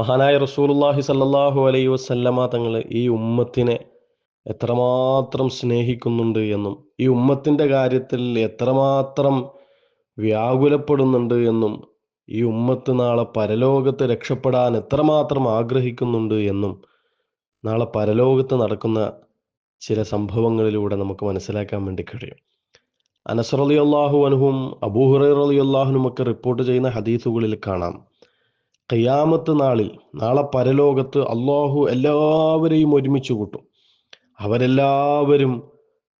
മഹാനായ റസൂലുള്ളാഹി സല്ലാഹു അലൈ വസല്ലമ തങ്ങൾ ഈ ഉമ്മത്തിനെ എത്രമാത്രം സ്നേഹിക്കുന്നുണ്ട് എന്നും ഈ ഉമ്മത്തിന്റെ കാര്യത്തിൽ എത്രമാത്രം വ്യാകുലപ്പെടുന്നുണ്ട് എന്നും ഈ ഉമ്മത്ത് നാളെ പരലോകത്ത് രക്ഷപ്പെടാൻ എത്രമാത്രം ആഗ്രഹിക്കുന്നുണ്ട് എന്നും നാളെ പരലോകത്ത് നടക്കുന്ന ചില സംഭവങ്ങളിലൂടെ നമുക്ക് മനസ്സിലാക്കാൻ വേണ്ടി കഴിയും. അനസർ അലി അള്ളാഹു അനുഹും അബൂഹുറൈറലി അള്ളാഹുനും ഒക്കെ റിപ്പോർട്ട് ചെയ്യുന്ന ഹദീസുകളിൽ കാണാം. ഖിയാമത്ത് നാളിൽ നാളെ പരലോകത്ത് അള്ളാഹു എല്ലാവരെയും ഒരുമിച്ച് കൂട്ടും. അവരെല്ലാവരും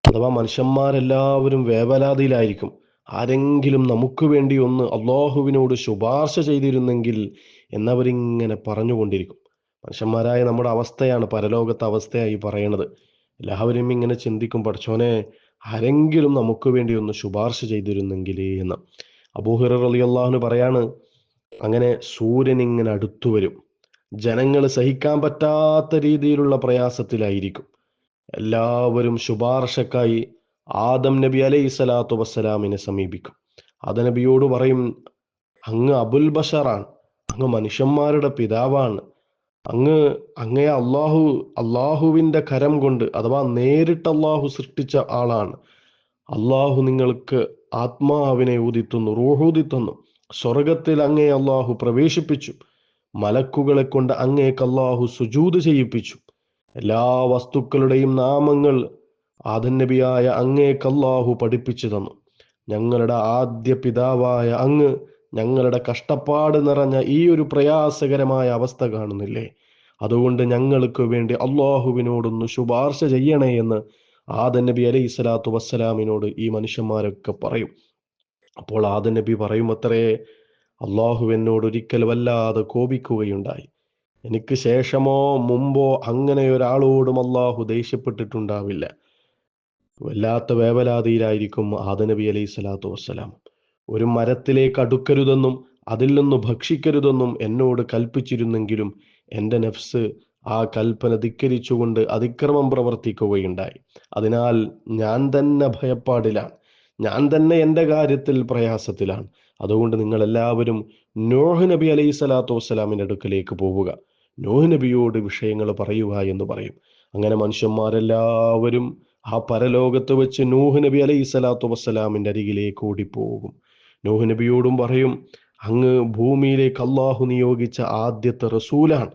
അഥവാ മനുഷ്യന്മാരെല്ലാവരും വേവലാതിയിലായിരിക്കും. ആരെങ്കിലും നമുക്ക് വേണ്ടി ഒന്ന് അള്ളാഹുവിനോട് ശുപാർശ ചെയ്തിരുന്നെങ്കിൽ എന്നവരിങ്ങനെ പറഞ്ഞുകൊണ്ടിരിക്കും. മനുഷ്യന്മാരായ നമ്മുടെ അവസ്ഥയാണ് പരലോകത്തെ അവസ്ഥയായി പറയണത്. എല്ലാവരും ഇങ്ങനെ ചിന്തിക്കും പഠിച്ചോനെ ആരെങ്കിലും നമുക്ക് വേണ്ടി ഒന്ന് ശുപാർശ ചെയ്തിരുന്നെങ്കിൽ എന്ന്. അബൂഹിറ അലി അള്ളാഹുന് പറയാണ് അങ്ങനെ സൂര്യൻ ഇങ്ങനെ അടുത്തു വരും. ജനങ്ങൾ സഹിക്കാൻ പറ്റാത്ത രീതിയിലുള്ള പ്രയാസത്തിലായിരിക്കും. എല്ലാവരും ശുപാർശക്കായി ആദം നബി അലൈഹി സ്വലാത്തു വസ്സലാമിനെ സമീപിക്കും. നബിയോട് പറയും അങ്ങ് അബുൽ ബഷറാണ്. അങ്ങ് മനുഷ്യന്മാരുടെ പിതാവാണ്. അങ്ങ് അങ്ങയെ അള്ളാഹു അള്ളാഹുവിന്റെ കരം കൊണ്ട് അഥവാ നേരിട്ട് അള്ളാഹു സൃഷ്ടിച്ച ആളാണ്. അള്ളാഹു നിങ്ങൾക്ക് ആത്മാവിനെ ഊതിത്തുന്നു റൂഹൂതിത്തന്നു സ്വർഗത്തിൽ അങ്ങേ അള്ളാഹു പ്രവേശിപ്പിച്ചു. മലക്കുകളെ കൊണ്ട് അങ്ങേക്ക് അള്ളാഹു സുജൂത് ചെയ്യിപ്പിച്ചു. എല്ലാ വസ്തുക്കളുടെയും നാമങ്ങൾ ആദൻ നബിയായ അങ്ങേക്ക് അള്ളാഹു പഠിപ്പിച്ചു തന്നു. ഞങ്ങളുടെ ആദ്യ പിതാവായ അങ്ങ് ഞങ്ങളുടെ കഷ്ടപ്പാട് നിറഞ്ഞ ഈ ഒരു പ്രയാസകരമായ അവസ്ഥ കാണുന്നില്ലേ? അതുകൊണ്ട് ഞങ്ങൾക്ക് വേണ്ടി അള്ളാഹുവിനോടൊന്ന് ശുപാർശ ചെയ്യണേ എന്ന് ആദൻ നബി അലൈഹി സ്വലാത്തു വസ്സലാമിനോട് ഈ മനുഷ്യന്മാരൊക്കെ പറയും. അപ്പോൾ ആദ നബി പറയുമത്രേ അള്ളാഹു എന്നോട് ഒരിക്കൽ വല്ലാതെ കോപിക്കുകയുണ്ടായി. എനിക്ക് ശേഷമോ മുമ്പോ അങ്ങനെ ഒരാളോടും അള്ളാഹു ദേഷ്യപ്പെട്ടിട്ടുണ്ടാവില്ല. വല്ലാത്ത വേവലാതിയിലായിരിക്കും ആദനബി അലൈഹി സ്വലാത്തു വസ്സലാം. ഒരു മരത്തിലേക്ക് അടുക്കരുതെന്നും അതിൽ നിന്ന് ഭക്ഷിക്കരുതെന്നും എന്നോട് കൽപ്പിച്ചിരുന്നെങ്കിലും എന്റെ നഫ്സ് ആ കൽപ്പന ധിക്കരിച്ചുകൊണ്ട് അതിക്രമം പ്രവർത്തിക്കുകയുണ്ടായി. അതിനാൽ ഞാൻ തന്നെ ഭയപ്പാടിലാണ്. ഞാൻ തന്നെ എന്റെ കാര്യത്തിൽ പ്രയാസത്തിലാണ്. അതുകൊണ്ട് നിങ്ങൾ എല്ലാവരും നോഹ് നബി അലൈഹി സ്വലാത്തു വസ്സലാമിന്റെ അടുക്കലേക്ക് പോവുക. നോഹ് നബിയോട് വിഷയങ്ങൾ പറയുക എന്ന് പറയും. അങ്ങനെ മനുഷ്യന്മാരെല്ലാവരും ആ പരലോകത്ത് വെച്ച് നൂഹ് നബി അലൈഹി സ്വലാത്തു വസ്സലാമിന്റെ അരികിലേക്ക് ഓടിപ്പോകും. നൂഹ് നബിയോടും പറയും അങ്ങ് ഭൂമിയിലേക്ക് അള്ളാഹു നിയോഗിച്ച ആദ്യത്തെ റസൂലാണ്.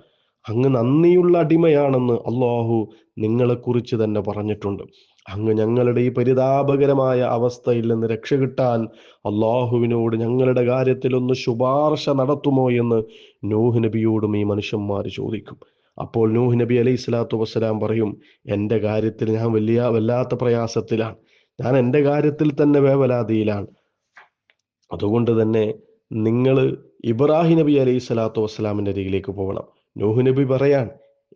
അങ്ങ് നന്ദിയുള്ള അടിമയാണെന്ന് അള്ളാഹു നിങ്ങളെക്കുറിച്ച് തന്നെ പറഞ്ഞിട്ടുണ്ട്. അങ്ങ് ഞങ്ങളുടെ ഈ പരിതാപകരമായ അവസ്ഥയിൽ നിന്ന് രക്ഷ കിട്ടാൻ അള്ളാഹുവിനോട് ഞങ്ങളുടെ കാര്യത്തിൽ ഒന്ന് ശുപാർശ നടത്തുമോ എന്ന് നൂഹ് നബിയോടും ഈ മനുഷ്യന്മാർ ചോദിക്കും. അപ്പോൾ നൂഹ് നബി അലൈഹി സ്വലാത്തു വസ്സലാം പറയും എന്റെ കാര്യത്തിൽ ഞാൻ വലിയ വല്ലാത്ത പ്രയാസത്തിലാണ്. ഞാൻ എന്റെ കാര്യത്തിൽ തന്നെ വേവലാതിയിലാണ്. അതുകൊണ്ട് തന്നെ നിങ്ങൾ ഇബ്രാഹിം നബി അലൈഹി സ്വലാത്തു വസ്സലാമിന്റെ അരികിലേക്ക് പോകണം. നൂഹ് നബി പറയാൻ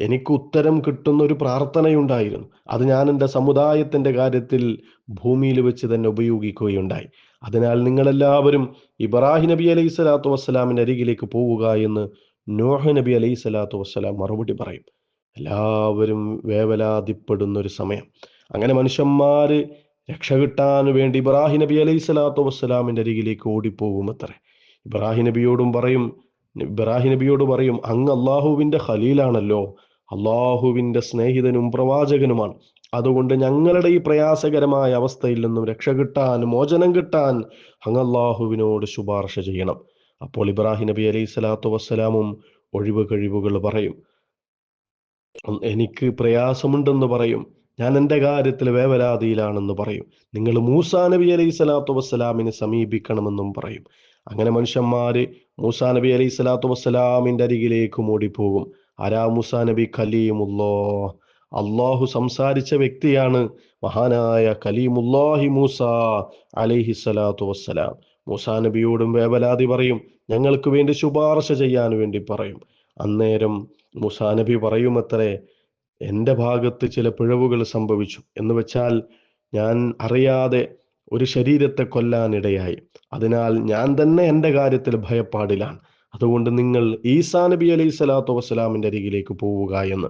എനിക്ക് ഉത്തരം കിട്ടുന്ന ഒരു പ്രാർത്ഥനയുണ്ടായിരുന്നു. അത് ഞാൻ എന്റെ സമുദായത്തിന്റെ കാര്യത്തിൽ ഭൂമിയിൽ വെച്ച് തന്നെ ഉപയോഗിക്കുകയുണ്ടായി. അതിനാൽ നിങ്ങളെല്ലാവരും ഇബ്രാഹിം നബി അലൈഹി സ്വലാത്തു വസ്സലാമിന്റെ അരികിലേക്ക് പോവുക എന്ന് നോഹ നബി അലൈഹി സ്വലാത്തു വസ്സലാം മറുപടി പറയും. എല്ലാവരും വേവലാതിപ്പെടുന്ന ഒരു സമയം. അങ്ങനെ മനുഷ്യന്മാര് രക്ഷ കിട്ടാൻ വേണ്ടി ഇബ്രാഹിം നബി അലൈഹി സ്വലാത്തു വസ്സലാമിന്റെ അരികിലേക്ക് ഓടിപ്പോകും അത്രേ. ഇബ്രാഹിം നബിയോടും പറയും ഇബ്രാഹിം നബിയോട് പറയും അങ്ങ് അള്ളാഹുവിന്റെ ഖലീലാണല്ലോ. അള്ളാഹുവിന്റെ സ്നേഹിതനും പ്രവാചകനുമാണ്. അതുകൊണ്ട് ഞങ്ങളുടെ ഈ പ്രയാസകരമായ അവസ്ഥയിൽ നിന്നും രക്ഷ കിട്ടാൻ മോചനം കിട്ടാൻ അങ്ങ് അള്ളാഹുവിനോട് ശുപാർശ ചെയ്യണം. അപ്പോൾ ഇബ്രാഹിം നബി അലൈഹി സ്വലാത്തു വസ്സലാമും ഒഴിവ് കഴിവുകൾ പറയും. എനിക്ക് പ്രയാസമുണ്ടെന്ന് പറയും. ഞാൻ എന്റെ കാര്യത്തിൽ വേവലാതിയിലാണെന്ന് പറയും. നിങ്ങൾ മൂസാ നബി അലൈഹി സ്വലാത്തു വസ്സലാമിനെ സമീപിക്കണമെന്നും പറയും. അങ്ങനെ മനുഷ്യന്മാര് മൂസാ നബി അലൈഹി സ്വലാത്തു വസ്സലാമിന്റെ അരികിലേക്ക് ഓടിപ്പോകും ആരാ മൂസാ നബി? കലീമുല്ലോ അള്ളാഹു സംസാരിച്ച വ്യക്തിയാണ് മഹാനായ കലീമുല്ലാഹി മൂസ അലൈഹി സ്വലാത്തു വസ്സലാം. മൂസാ നബിയോടും വേവലാതി പറയും. ഞങ്ങൾക്ക് വേണ്ടി ശുപാർശ ചെയ്യാൻ വേണ്ടി പറയും. അന്നേരം മൂസാ നബി പറയുമത്രേ എന്റെ ഭാഗത്ത് ചില പിഴവുകൾ സംഭവിച്ചു. എന്ന് വെച്ചാൽ ഞാൻ അറിയാതെ ഒരു ശരീരത്തെ കൊല്ലാനിടയായി അതിനാൽ ഞാൻ തന്നെ എന്റെ കാര്യത്തിൽ ഭയപ്പാടിലാണ്. അതുകൊണ്ട് നിങ്ങൾ ഈസാ നബി അലൈഹി സ്വലാത്തു വസ്സലാമിന്റെ അരികിലേക്ക് പോവുക എന്ന്.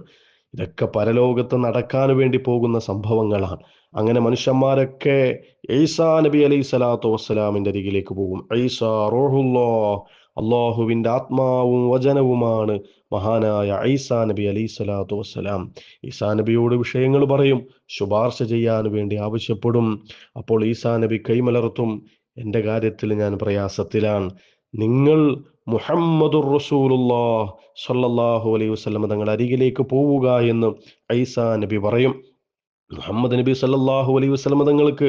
ഇതൊക്കെ പരലോകത്ത് നടക്കാൻ വേണ്ടി പോകുന്ന സംഭവങ്ങളാണ്. അങ്ങനെ മനുഷ്യന്മാരൊക്കെ ഈസാ നബി അലൈഹി സ്വലാത്തു വസ്സലാമിന്റെ അരികിലേക്ക് പോകും. ഈസാ റോഹുല്ലോ അള്ളാഹുവിന്റെ ആത്മാവും വചനവുമാണ് മഹാനായ ഐസാ നബി അലൈഹി സ്വലാത്തു വസ്സലാം. ഈസാ നബിയോട് വിഷയങ്ങൾ പറയും ശുപാർശ ചെയ്യാൻ വേണ്ടി ആവശ്യപ്പെടും. അപ്പോൾ ഈസാ നബി കൈമലർത്തും എന്റെ കാര്യത്തിൽ ഞാൻ പ്രയാസത്തിലാണ്. നിങ്ങൾ മുഹമ്മദുർ റസൂലുല്ലാ സല്ലല്ലാഹു അലൈഹി വസല്ലം തങ്ങളുടെ അരികിലേക്ക് പോവുക എന്ന് ഐസാ നബി പറയും. മുഹമ്മദ് നബി സല്ലല്ലാഹു അലൈഹി വസല്ലം തങ്ങൾക്ക്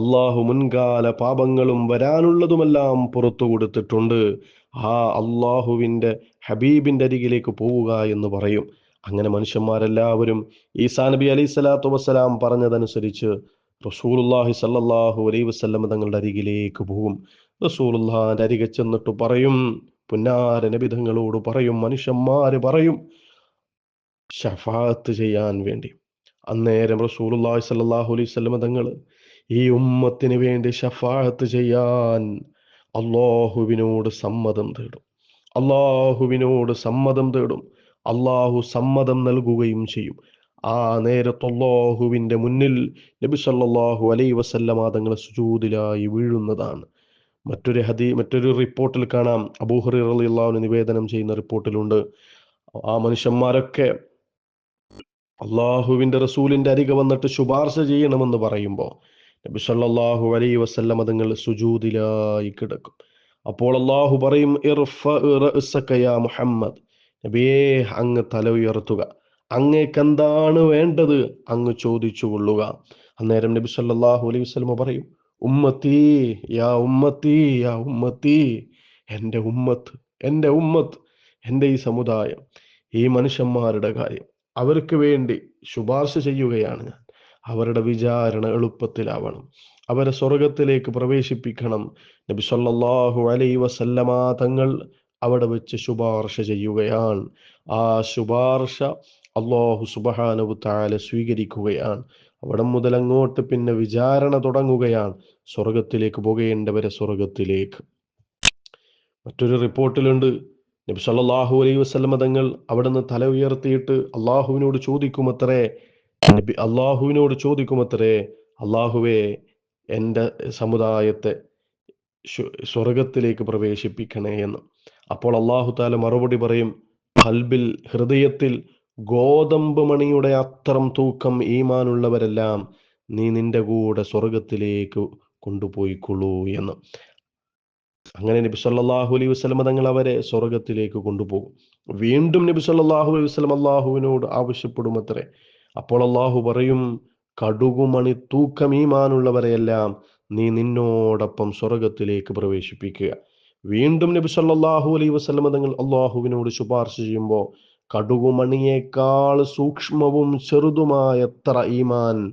അള്ളാഹു മുൻകാല പാപങ്ങളും വരാനുള്ളതുമെല്ലാം പുറത്തു കൊടുത്തിട്ടുണ്ട്. ആ അള്ളാഹുവിന്റെ ഹബീബിന്റെ അരികിലേക്ക് പോവുക എന്ന് പറയും. അങ്ങനെ മനുഷ്യന്മാരെല്ലാവരും ഈസാ നബി അലൈഹി സ്വലാത്തു വസ്സലാം പറഞ്ഞതനുസരിച്ച് റസൂലുള്ളാഹി സല്ലാഹു അലൈ വസല്ലം തങ്ങളുടെ അരികിലേക്ക് പോകും റസൂലുള്ളാഹിന്റെ അരികെ ചെന്നിട്ട് പറയും പുന്നാര നബിതങ്ങളോട് പറയും മനുഷ്യന്മാര് പറയും ഷഫാത്ത് ചെയ്യാൻ വേണ്ടി. അന്നേരം റസൂലുള്ളാഹി സല്ലാഹു അലൈഹി വസല്ലം തങ്ങൾ ഈ ഉമ്മത്തിന് വേണ്ടി ഷഫാത്ത് ചെയ്യാൻ അള്ളാഹുവിനോട് സമ്മതം തേടും. അള്ളാഹുവിനോട് സമ്മതം തേടും. അള്ളാഹു സമ്മതം നൽകുകയും ചെയ്യും. ആ നേരത്ത് അള്ളാഹുവിന്റെ മുന്നിൽ നബി സല്ലല്ലാഹു അലൈഹി വസല്ലമ തങ്ങളെ സുജൂദിലായി വീഴുന്നതാണ്. മറ്റൊരു ഹദി മറ്റൊരു റിപ്പോർട്ടിൽ കാണാം. അബൂഹറി റളിയല്ലാഹു നിവേദനം ചെയ്യുന്ന റിപ്പോർട്ടിലുണ്ട്. ആ മനുഷ്യന്മാരൊക്കെ അള്ളാഹുവിന്റെ റസൂലിന്റെ അരികെ വന്നിട്ട് ശുപാർശ ചെയ്യണമെന്ന് പറയുമ്പോൾ നബി സല്ലല്ലാഹു അലൈഹി വസല്ലം അതുങ്ങൾ സുജൂദിലായി കിടക്കും. അപ്പോൾ അള്ളാഹു പറയും മുഹമ്മദ്. നബിയേ അങ്ങ് തല ഉയർത്തുക. അങ്ങേക്ക് എന്താണ് വേണ്ടത്? അങ്ങ് ചോദിച്ചു കൊള്ളുക. അന്നേരം നബി സല്ലാഹു അലൈഹി വസ്ലമ പറയും ഉമ്മത്തി യാ ഉമ്മത്തി യാ ഉമ്മത്തി എന്റെ ഉമ്മത്ത് എന്റെ ഉമ്മത്ത് എന്റെ ഈ സമുദായം ഈ മനുഷ്യന്മാരുടെ കാര്യം. അവർക്ക് വേണ്ടി ശുപാർശ ചെയ്യുകയാണ് ഞാൻ. അവരുടെ വിചാരണ എളുപ്പത്തിലാവണം. അവരെ സ്വർഗത്തിലേക്ക് പ്രവേശിപ്പിക്കണം. നബി സല്ലല്ലാഹു അലൈഹി വസല്ലമ തങ്ങൾ അവിടെ വെച്ച് ശുപാർശ ചെയ്യുകയാണ്. ആ ശുപാർശ അള്ളാഹു സുബഹാനവു താല സ്വീകരിക്കുകയാണ്. അവിടെ മുതൽ അങ്ങോട്ട് പിന്നെ വിചാരണ തുടങ്ങുകയാണ്. സ്വർഗത്തിലേക്ക് പോകേണ്ടവരെ സ്വർഗത്തിലേക്ക് മറ്റൊരു റിപ്പോർട്ടിലുണ്ട്. നബി സല്ലല്ലാഹു അലൈഹി വസല്ലമ തങ്ങൾ അവിടുന്ന് തല ഉയർത്തിയിട്ട് അള്ളാഹുവിനോട് ചോദിക്കുമത്രേ നബി അള്ളാഹുവിനോട് ചോദിക്കുമത്രേ അള്ളാഹുവെ എന്റെ സമുദായത്തെ സ്വർഗത്തിലേക്ക് പ്രവേശിപ്പിക്കണേ എന്ന്. അപ്പോൾ അള്ളാഹു താല മറുപടി പറയും ഹൽബിൽ ഹൃദയത്തിൽ ഗോതമ്പ് മണിയുടെ അത്രം തൂക്കം ഈമാനുള്ളവരെല്ലാം നീ നിന്റെ കൂടെ സ്വർഗത്തിലേക്ക് കൊണ്ടുപോയിക്കൊള്ളൂ എന്ന്. അങ്ങനെ നബി സല്ലാഹു അലൈഹി വസ്ലമ തങ്ങൾ അവരെ സ്വർഗത്തിലേക്ക് കൊണ്ടുപോകും. വീണ്ടും നബി സല്ലാഹു അലൈഹി വസല്ലം അള്ളാഹുവിനോട് ആവശ്യപ്പെടുമത്രേ അപ്പോൾ അള്ളാഹു പറയും കടുകുമണി തൂക്കം ഈമാനുള്ളവരെയെല്ലാം നീ നിന്നോടൊപ്പം സ്വർഗത്തിലേക്ക് പ്രവേശിപ്പിക്കുക. വീണ്ടും നബി സല്ലാഹു അലൈ വസ്ലമ തങ്ങൾ അള്ളാഹുവിനോട് ശുപാർശ ചെയ്യുമ്പോൾ കടുകുമണിയേക്കാൾ സൂക്ഷ്മവും ചെറുതുമായ എത്ര ഈമാൻ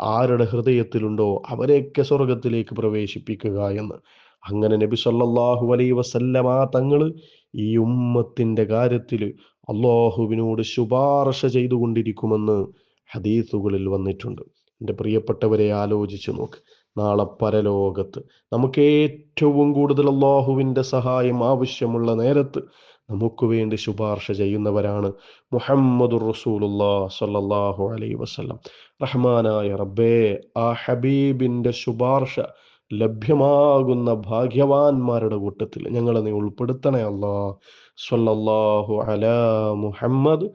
ആരുടെ ഹൃദയത്തിലുണ്ടോ അവരെയൊക്കെ സ്വർഗത്തിലേക്ക് പ്രവേശിപ്പിക്കുക എന്ന്. അങ്ങനെ നബി സല്ലാഹു അലൈ വസല്ലമ തങ്ങൾ ഈ ഉമ്മത്തിന്റെ കാര്യത്തിൽ അള്ളാഹുവിനോട് ശുപാർശ ചെയ്തുകൊണ്ടിരിക്കുമെന്ന് ഹദീസുകളിൽ വന്നിട്ടുണ്ട്. എന്റെ പ്രിയപ്പെട്ടവരെ ആലോചിച്ച് നോക്ക്. നാളെ പരലോകത്ത് നമുക്ക് ഏറ്റവും കൂടുതൽ അള്ളാഹുവിന്റെ സഹായം ആവശ്യമുള്ള നേരത്ത് നമുക്ക് വേണ്ടി ശുപാർശ ചെയ്യുന്നവരാണ് മുഹമ്മദ് റസൂലുല്ലാ സല്ലാഹു അലൈഹി വസല്ലം. റഹ്മാനായ റബ്ബേ ആ ഹബീബിന്റെ ശുപാർശ ലഭ്യമാകുന്ന ഭാഗ്യവാന്മാരുടെ കൂട്ടത്തിൽ ഞങ്ങളെ നീ ഉൾപ്പെടുത്തണേ അല്ലാ. സ്വല്ലാഹു അലാ മുഹമ്മദ്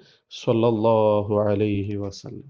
സ്വല്ലാഹു അലൈഹി വസല്ലം.